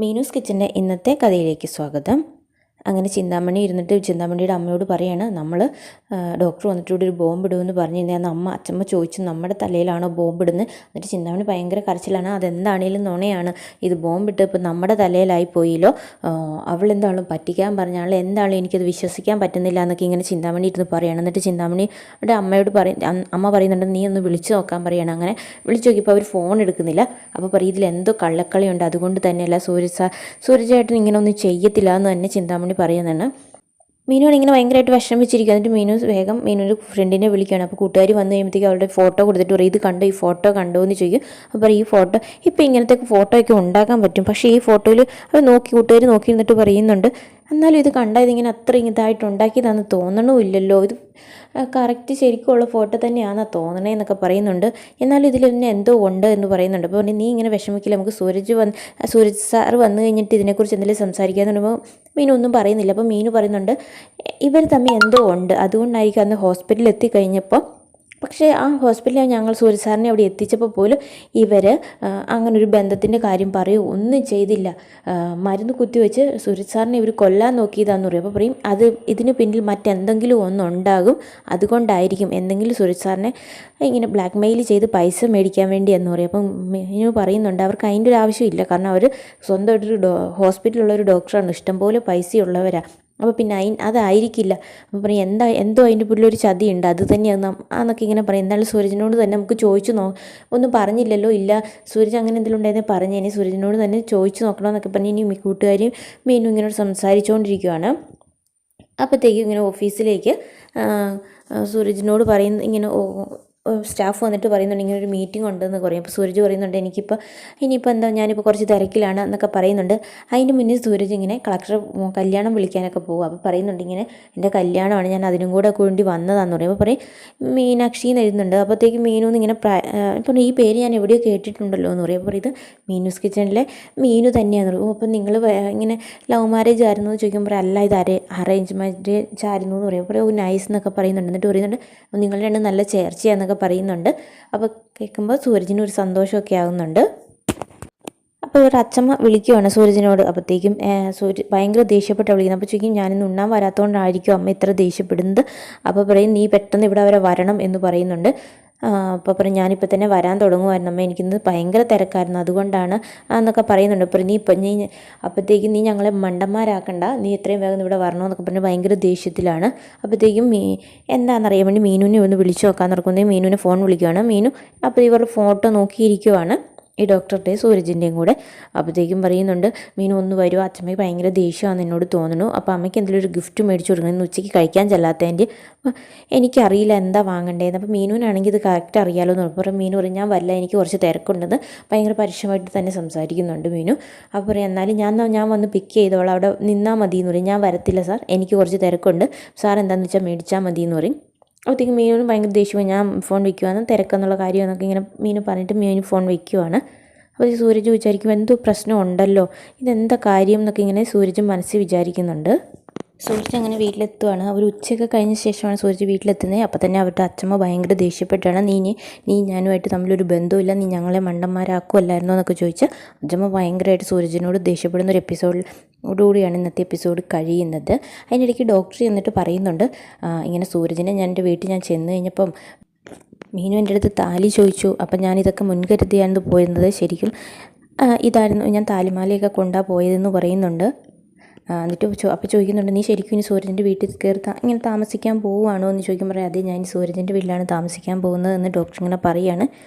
മീനൂസ് കിച്ചന്റെ ഇന്നത്തെ കഥയിലേക്ക് സ്വാഗതം. അങ്ങനെ ചിന്താമണി ഇരുന്നിട്ട് ചിന്താമണിയുടെ അമ്മയോട് പറയാണ് നമ്മൾ ഡോക്ടർ വന്നിട്ട് ഇവിടെ ഒരു ബോംബ് ഇടുമെന്ന് പറഞ്ഞു കഴിഞ്ഞാൽ അമ്മ അച്ഛമ്മ ചോദിച്ചു നമ്മുടെ തലയിലാണോ ബോംബ് ഇടുന്നത് എന്നിട്ട് ചിന്താമണി ഭയങ്കര കരച്ചിലാണ് അതെന്താണേലും നുണയാണ്. ഇത് ബോംബിട്ട് ഇപ്പം നമ്മുടെ തലയിലായി പോയില്ലോ. അവൾ എന്താളും പറ്റിക്കാൻ പറഞ്ഞാൽ എന്താളും എനിക്കത് വിശ്വസിക്കാൻ പറ്റുന്നില്ല എന്നൊക്കെ ഇങ്ങനെ ചിന്താമണി ഇരുന്ന് പറയണം. എന്നിട്ട് ചിന്താമണിയുടെ അമ്മയോട് പറയും അമ്മ പറയുന്നുണ്ട് നീ ഒന്ന് വിളിച്ചു നോക്കാൻ പറയണം. അങ്ങനെ വിളിച്ചു നോക്കിയപ്പോൾ അവർ ഫോൺ എടുക്കുന്നില്ല. അപ്പോൾ പറയും ഇതിൽ എന്തോ കള്ളക്കളിയുണ്ട്. അതുകൊണ്ട് തന്നെയല്ല സൂര്യ സൂര്യചേട്ടൻ ഇങ്ങനെ ഒന്നും ചെയ്യത്തില്ല എന്ന് തന്നെ ചിന്താമണി പറയുന്നുണ്ട് മീനുവാണ് ഇങ്ങനെ ഭയങ്കരമായിട്ട് വിഷമിച്ചിരിക്കുക എന്നിട്ട് മീനു വേഗം മീനൊരു ഫ്രണ്ടിനെ വിളിക്കുകയാണ്. അപ്പോൾ കൂട്ടുകാർ വന്നു കഴിയുമ്പോഴത്തേക്ക് അവരുടെ ഫോട്ടോ കൊടുത്തിട്ട് പറയും ഇത് കണ്ടോ? ഈ ഫോട്ടോ കണ്ടോ എന്ന് ചോദിക്കും അപ്പോൾ ഈ ഫോട്ടോ ഇപ്പോൾ ഇങ്ങനത്തെ ഫോട്ടോ ഒക്കെ ഉണ്ടാക്കാൻ പറ്റും. പക്ഷേ ഈ ഫോട്ടോയിൽ അവർ നോക്കി കൂട്ടുകാർ നോക്കി നിന്നിട്ട് പറയുന്നുണ്ട്. എന്നാലും ഇത് കണ്ടാൽ ഇതിങ്ങനെ അത്ര ഇതായിട്ട് ഉണ്ടാക്കിയതാണെന്ന് തോന്നണമില്ലല്ലോ. ഇത് കറക്റ്റ് ശരിക്കുള്ള ഫോട്ടോ തന്നെയാണെന്നാണ് തോന്നണേ എന്നൊക്കെ പറയുന്നുണ്ട്. എന്നാലും ഇതിൽ പിന്നെ എന്തോ ഉണ്ട് എന്ന് പറയുന്നുണ്ട്. അപ്പോൾ നീ ഇങ്ങനെ വിഷമിക്കില്ല നമുക്ക് സൂരജ് വന്ന് സൂരജ് സാർ വന്നു കഴിഞ്ഞിട്ട് ഇതിനെക്കുറിച്ച് എന്തെങ്കിലും സംസാരിക്കാന്ന് പറയുമ്പോൾ മീനു ഒന്നും പറയുന്നില്ല. അപ്പോൾ മീനു പറയുന്നുണ്ട് ഇവർ തമ്മിൽ എന്തോ ഉണ്ട്. അതുകൊണ്ടായിരിക്കും അന്ന് ഹോസ്പിറ്റലിൽ എത്തിക്കഴിഞ്ഞപ്പോൾ പക്ഷേ ആ ഹോസ്പിറ്റലിൽ ഞങ്ങൾ സൂര്യ സാറിനെ അവിടെ എത്തിച്ചപ്പോൾ പോലും ഇവർ അങ്ങനൊരു ബന്ധത്തിന്റെ കാര്യം പറയുക ഒന്നും ചെയ്തില്ല. മരുന്ന് കുത്തിവെച്ച് സൂര്യ സാറിനെ ഇവർ കൊല്ലാൻ നോക്കിയതാന്ന് പറയും. അപ്പോൾ പറയും അത് ഇതിന് പിന്നിൽ മറ്റെന്തെങ്കിലും ഒന്നുണ്ടാകും അതുകൊണ്ടായിരിക്കും എന്തെങ്കിലും സൂര്യ ഇങ്ങനെ ബ്ലാക്ക് മെയിൽ ചെയ്ത് പൈസ മേടിക്കാൻ വേണ്ടി എന്ന് പറയും. അപ്പം ഇനി പറയുന്നുണ്ട് അവർക്ക് അതിന്റെ ഒരു ആവശ്യമില്ല. കാരണം അവർ സ്വന്തമായിട്ടൊരു ഡോ ഹോസ്പിറ്റലുള്ള ഒരു ഡോക്ടറാണ്. ഇഷ്ടംപോലെ പൈസയുള്ളവരാണ് അപ്പോൾ പിന്നെ അയി അതായിരിക്കില്ല. അപ്പോൾ പറയും എന്താ എന്തോ അതിന്റെ പുള്ളിലൊരു ചതിയുണ്ട്. അത് തന്നെയാണ് എന്നൊക്കെ ഇങ്ങനെ പറയും. എന്തായാലും സൂരജിനോട് തന്നെ നമുക്ക് ചോദിച്ചു നോ ഒന്നും പറഞ്ഞില്ലല്ലോ ഇല്ല. സൂരജ് അങ്ങനെ എന്തെങ്കിലും ഉണ്ടായിരുന്നു പറഞ്ഞു ഇനി സൂരജിനോട് തന്നെ ചോദിച്ചു നോക്കണമെന്നൊക്കെ പറഞ്ഞ് ഇനി കൂട്ടുകാരും മീനും ഇങ്ങനെ സംസാരിച്ചുകൊണ്ടിരിക്കുകയാണ് അപ്പോഴത്തേക്കും ഇങ്ങനെ ഓഫീസിലേക്ക് സൂരജിനോട് പറയുന്ന ഇങ്ങനെ സ്റ്റാഫ് വന്നിട്ട് പറയുന്നുണ്ട് ഇങ്ങനെ ഒരു മീറ്റിംഗ് ഉണ്ടെന്ന് പറയും അപ്പോൾ സൂരജ് പറയുന്നുണ്ട് എനിക്കിപ്പോൾ ഇനിയിപ്പോൾ എന്താ ഞാനിപ്പോൾ കുറച്ച് തിരക്കിലാണ് എന്നൊക്കെ പറയുന്നുണ്ട്. അതിന് മുന്നേ സൂരജ് ഇങ്ങനെ കളക്ടർ കല്യാണം വിളിക്കാനൊക്കെ പോകും അപ്പോൾ പറയുന്നുണ്ട് ഇങ്ങനെ എന്റെ കല്യാണമാണ് ഞാൻ അതിനും കൂടെ വേണ്ടി വന്നതാന്ന് പറയും. അപ്പോൾ പറയും മീനാക്ഷി എന്ന് എഴുതുന്നുണ്ട്. അപ്പോഴത്തേക്ക് മീനു ഇങ്ങനെ ഇപ്പം ഈ പേര് ഞാൻ എവിടെയോ കേട്ടിട്ടുണ്ടല്ലോ എന്ന് പറയും. അപ്പോൾ ഇത് മീനൂസ് കിച്ചണിലെ മീനു തന്നെയാണെന്ന് പറയും. അപ്പോൾ നിങ്ങൾ ഇങ്ങനെ ലവ് മാരേജ് ആയിരുന്നു എന്ന് ചോദിക്കുമ്പോൾ അല്ല ഇത് അരേ അറേഞ്ച് മാരേജ് ആയിരുന്നു എന്ന് പറയും. അപ്പോൾ നൈസ് എന്നൊക്കെ പറയുന്നുണ്ട്. എന്നിട്ട് പറയുന്നുണ്ട് നിങ്ങൾ രണ്ട് നല്ല ചേർച്ചയാണെന്നൊക്കെ പറയുന്നുണ്ട്. അപ്പോൾ കേൾക്കുമ്പോൾ സൂരജിന് ഒരു സന്തോഷമൊക്കെ ആകുന്നുണ്ട് അപ്പോൾ ഒരു അച്ഛമ്മ വിളിക്കുവാണ് സൂരജിനോട്. അപ്പോഴത്തേക്കും സൂര്യ ഭയങ്കര ദേഷ്യപ്പെട്ട വിളിക്കുന്നത് അപ്പോൾ ചോദിക്കും ഞാനിന്ന് ഉണ്ണാൻ വരാത്തതുകൊണ്ടായിരിക്കും അമ്മ ഇത്ര ദേഷ്യപ്പെടുന്നത്? അപ്പോൾ പറയും നീ പെട്ടെന്ന് ഇവിടെ വരെ വരണം എന്ന് പറയുന്നുണ്ട്. അപ്പോൾ പറഞ്ഞു ഞാനിപ്പോൾ തന്നെ വരാൻ തുടങ്ങുമായിരുന്നു അമ്മ എനിക്കിന്ന് ഭയങ്കര തിരക്കായിരുന്നു. അതുകൊണ്ടാണ് എന്നൊക്കെ പറയുന്നുണ്ട്. അപ്പോൾ നീ ഇപ്പം നീ അപ്പോഴത്തേക്കും നീ ഞങ്ങളെ മണ്ടന്മാരാക്കണ്ട. നീ എത്രയും വേഗം ഇവിടെ വരണമെന്നൊക്കെ പറഞ്ഞ് ഭയങ്കര ദേഷ്യത്തിലാണ്. അപ്പോഴത്തേക്കും മീ എന്താണെന്നറിയാൻ വേണ്ടി മീനുവിനെ ഒന്ന് വിളിച്ചു നോക്കാൻ നടക്കുന്നത് മീനുവിനെ ഫോൺ വിളിക്കുകയാണ് മീനു അപ്പോൾ ഇവരുടെ ഫോട്ടോ നോക്കിയിരിക്കുവാണ്. ഈ ഡോക്ടറുടെ സൂരജിന്റെയും കൂടെ. അപ്പോഴത്തേക്കും പറയുന്നുണ്ട് മീനു ഒന്ന് വരുമോ അച്ഛമ്മയ്ക്ക് ഭയങ്കര ദേഷ്യമാണെന്ന് എന്നോട് തോന്നുന്നു. അപ്പോൾ അമ്മയ്ക്ക് എന്തെങ്കിലും ഒരു ഗിഫ്റ്റ് മേടിച്ചു കൊടുക്കണം. ഇന്ന് ഉച്ചയ്ക്ക് കഴിക്കാൻ ചെല്ലാത്തതിന്റെ. അപ്പോൾ എനിക്കറിയില്ല എന്താ വാങ്ങണ്ടേന്ന്. അപ്പോൾ മീനുവിനാണെങ്കിൽ ഇത് കറക്റ്റ് അറിയാലോ എന്ന് പറഞ്ഞു. മീനു പറയും ഞാൻ വല്ല എനിക്ക് കുറച്ച് തിരക്കുണ്ടെന്ന്. ഭയങ്കര പരുഷമായിട്ട് തന്നെ സംസാരിക്കുന്നുണ്ട് മീനു. അപ്പോൾ പറയും എന്നാലും ഞാൻ ഞാൻ വന്ന് പിക്ക് ചെയ്തോളാം. അവിടെ നിന്നാൽ മതി എന്ന് പറയും. ഞാൻ വരത്തില്ല സാർ. എനിക്ക് കുറച്ച് തിരക്കുണ്ട്. സാർ എന്താണെന്ന് വെച്ചാൽ മേടിച്ചാൽ മതി എന്ന് പറയും. അപ്പോഴത്തേക്കും മീനും ഭയങ്കര ദേഷ്യമായി. ഞാൻ ഫോൺ വയ്ക്കുവാണ് തിരക്കെന്നുള്ള കാര്യം എന്നൊക്കെ ഇങ്ങനെ മീന് പറഞ്ഞിട്ട് മീനു ഫോൺ വയ്ക്കുവാണ് അപ്പോൾ സൂരജ് വിചാരിക്കും എന്തോ പ്രശ്നം ഉണ്ടല്ലോ ഇതെന്താ കാര്യം എന്നൊക്കെ ഇങ്ങനെ സൂരജ് മനസ്സിൽ വിചാരിക്കുന്നുണ്ട്. സൂരജ് അങ്ങനെ വീട്ടിലെത്തുവാണ്. അവർ ഉച്ചയൊക്കെ കഴിഞ്ഞ ശേഷമാണ് സൂരജ് വീട്ടിലെത്തുന്നത്. അപ്പോൾ തന്നെ അവരുടെ അച്ഛമ്മ ഭയങ്കര ദേഷ്യപ്പെട്ടാണ്. നീ നീ ഞാനുമായിട്ട് തമ്മിലൊരു ബന്ധമില്ല നീ ഞങ്ങളെ മണ്ടന്മാരാക്കുമല്ലായിരുന്നോ എന്നൊക്കെ ചോദിച്ച് അച്ഛമ്മ ഭയങ്കരമായിട്ട് സൂരജിനോട് ദേഷ്യപ്പെടുന്ന ഒരു എപ്പിസോഡിലൂടെയാണ് ഇന്നത്തെ എപ്പിസോഡ് കഴിയുന്നത്. അതിനിടയ്ക്ക് ഡോക്ടർ എന്നിട്ട് പറയുന്നുണ്ട് ഇങ്ങനെ സൂരജിനെ ഞാൻ എന്റെ വീട്ടിൽ ഞാൻ ചെന്ന് കഴിഞ്ഞപ്പം മീനു എന്റെ അടുത്ത് താലി ചോദിച്ചു അപ്പം ഞാനിതൊക്കെ മുൻകരുതിയാണ് പോയിരുന്നത് ശരിക്കും? ഇതായിരുന്നു ഞാൻ താലിമാലയൊക്കെ കൊണ്ടാ പോയതെന്ന് പറയുന്നുണ്ട്. എന്നിട്ട് ചോ അപ്പോൾ ചോദിക്കുന്നുണ്ട് നീ ശരിക്കും ഇനി സൂരജിന്റെ വീട്ടിൽ കയറി ഇങ്ങനെ താമസിക്കാൻ പോവുകയാണോ? എന്ന് ചോദിക്കുമ്പോൾ അതെ ഞാൻ സൂരജിന്റെ വീട്ടിലാണ് താമസിക്കാൻ പോകുന്നത് എന്ന് ഡോക്ടർ ഇങ്ങനെ പറയുകയാണ്